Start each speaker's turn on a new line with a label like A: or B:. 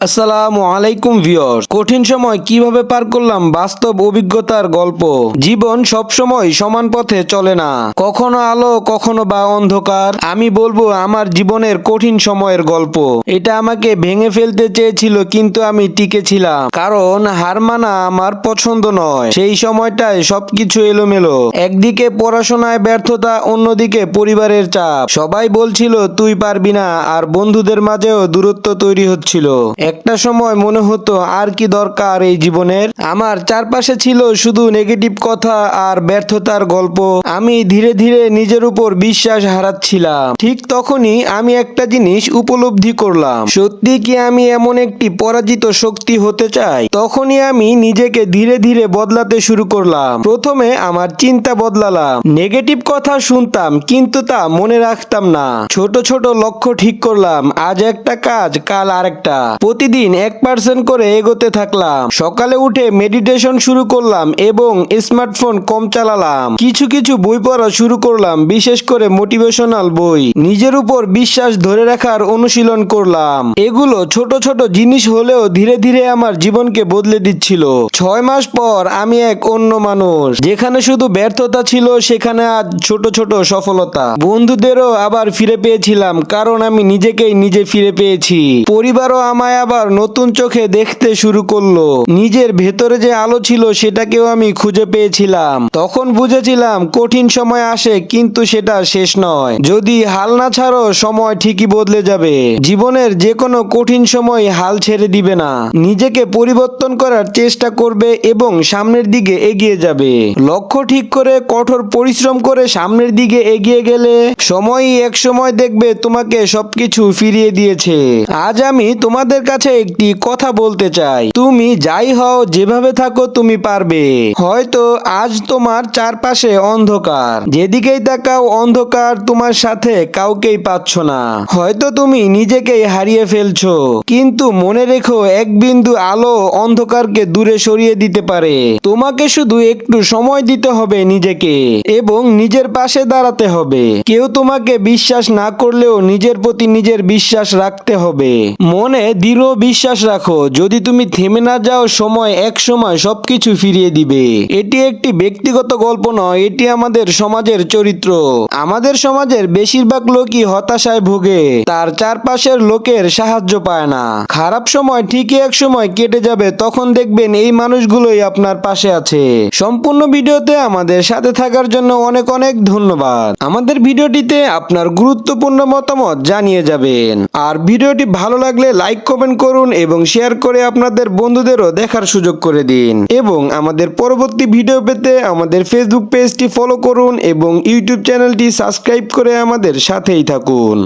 A: আসসালামু আলাইকুম ভিউয়ার্স। কঠিন সময় কীভাবে পার করলাম বাস্তব অভিজ্ঞতার গল্প? জীবন সব সময় সমান পথে চলে না। কখনো আলো, কখনো বা অন্ধকার। আমি বলব, আমার জীবনের কঠিন সময়ের গল্প। এটা আমাকে ভেঙে ফেলতে চেয়েছিল, কিন্তু আমি টিকে ছিলাম কারণ হার মানা আমার পছন্দ নয়। সেই সময়টায় সবকিছু এলোমেলো। একদিকে পড়াশোনায় ব্যর্থতা, অন্যদিকে পরিবারের চাপ। সবাই বলছিল, তুই পারবি না। আর বন্ধুদের মাঝেও দূরত্ব তৈরি হচ্ছিল। একটা সময় মনে হতো, আর কি দরকার এই জীবনের? আমার চারপাশে ছিল শুধু নেগেটিভ কথা আর ব্যর্থতার গল্প। আমি ধীরে ধীরে নিজের উপর বিশ্বাস হারাচ্ছিলাম। ঠিক তখনই আমি একটা জিনিস উপলব্ধি করলাম। সত্যি কি আমি এমন একটি পরাজিত শক্তি হতে চাই? তখনই আমি নিজেকে ধীরে ধীরে বদলাতে শুরু করলাম। প্রথমে আমার চিন্তা বদলালাম। নেগেটিভ কথা শুনতাম, কিন্তু তা মনে রাখতাম না। ছোট ছোট লক্ষ্য ঠিক করলাম। আজ একটা কাজ, কাল আরেকটা। প্রতিদিন এক পার্সেন্ট করে এগোতে থাকলাম। সকালে উঠে মেডিটেশন শুরু করলাম এবং স্মার্টফোন কম চালালাম। কিছু কিছু বই পড়া শুরু করলাম, বিশেষ করে মোটিভেশনাল বই। নিজের উপর বিশ্বাস ধরে রাখার অনুশীলন করলাম। এগুলো ছোট ছোট জিনিস হলেও ধীরে ধীরে আমার জীবনকে বদলে দিচ্ছিল। ছয় মাস পর আমি এক অন্য মানুষ, যেখানে শুধু ব্যর্থতা ছিল, সেখানে আজ ছোট ছোট সফলতা। বন্ধুদেরও আবার ফিরে পেয়েছিলাম, কারণ আমি নিজেকেই নিজে ফিরে পেয়েছি। পরিবারও আমায় আবার নতুন চোখে দেখতে শুরু করল। নিজের ভেতরে যে আলো ছিল সেটাকেও আমি খুঁজে পেয়েছিলাম। তখন বুঝেছিলাম কঠিন সময় আসে, কিন্তু সেটা শেষ নয়। যদি হাল না ছাড়ো, সময় ঠিকই বদলে যাবে। জীবনের যে কোনো কঠিন সময় হাল ছেড়ে দিবে না। নিজেকে পরিবর্তন করার চেষ্টা করবে এবং সামনের দিকে এগিয়ে যাবে। লক্ষ্য ঠিক করে, কঠোর পরিশ্রম করে সামনের দিকে এগিয়ে গেলে সময়ই এক সময় দেখবে তোমাকে সবকিছু ফিরিয়ে দিয়েছে। আজ আমি তোমাদের কাছে একটি কথা বলতে চাই। তুমি যাই হও, যেভাবে থাকো তুমি পারবে। হয়তো আজ তোমার চারপাশে অন্ধকার। যেদিকেই তাকাও, অন্ধকার তোমার সাথে কাউকেই পাচ্ছ না। হয়তো তুমি নিজেকেই হারিয়ে ফেলছো। কিন্তু মনে রেখো, এক বিন্দু আলো অন্ধকারকে দূরে সরিয়ে দিতে পারে। তোমাকে শুধু একটু সময় দিতে হবে নিজেকে এবং নিজের পাশে দাঁড়াতে হবে। কেউ তোমাকে বিশ্বাস না করলেও নিজের প্রতি নিজের বিশ্বাস রাখতে হবে। মনে দৃঢ় বিশ্বাস রাখো, যদি তুমি থেমে না যাও, সময় এক সময় সবকিছু ফিরিয়ে দিবে। এটি একটি ব্যক্তিগত গল্প নয়, এটি আমাদের সমাজের চরিত্র। আমাদের সমাজের বেশিরভাগ লোকই হতাশায় ভোগে, তার চারপাশের লোকের সাহায্য পায় না। খারাপ সময় ঠিকই এক সময় কেটে যাবে, তখন দেখবেন এই মানুষগুলোই আপনার পাশে আছে। সম্পূর্ণ ভিডিওতে আমাদের সাথে থাকার জন্য অনেক অনেক ধন্যবাদ। আমাদের ভিডিওটিতে আপনার গুরুত্বপূর্ণ মতামত জানিয়ে যাবেন। আর ভিডিওটি ভালো লাগলে লাইক, কমেন্ট করুন এবং শেয়ার করে আপনাদের বন্ধুদেরও দেখার সুযোগ করে দিন। এবং আমাদের পরবর্তী ভিডিও পেতে আমাদের ফেসবুক পেজটি ফলো করুন এবং ইউটিউব চ্যানেলটি সাবস্ক্রাইব করে আমাদের সাথেই থাকুন।